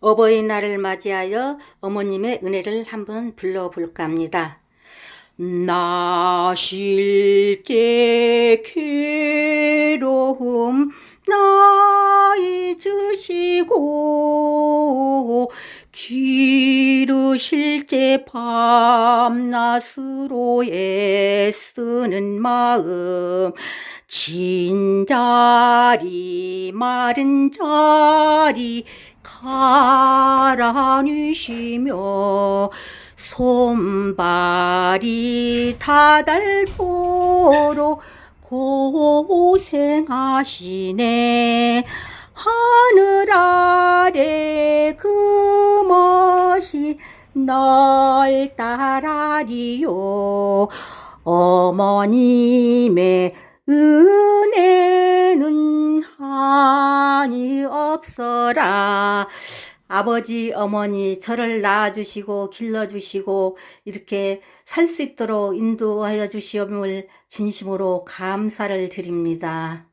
어버이날을 맞이하여 어머님의 은혜를 한번 불러볼까 합니다. 나실 때 괴로움 나 잊으시고 기르실 때 밤낮으로 애쓰는 마음 진자리 마른 자리 가라뉘시며 손발이 다닳도록 고생하시네. 하늘 아래 그 멋이 널 따라리요. 어머님의 은혜는 한이 없어라. 아버지, 어머니, 저를 낳아주시고, 길러주시고, 이렇게 살 수 있도록 인도하여 주시옵을 진심으로 감사를 드립니다.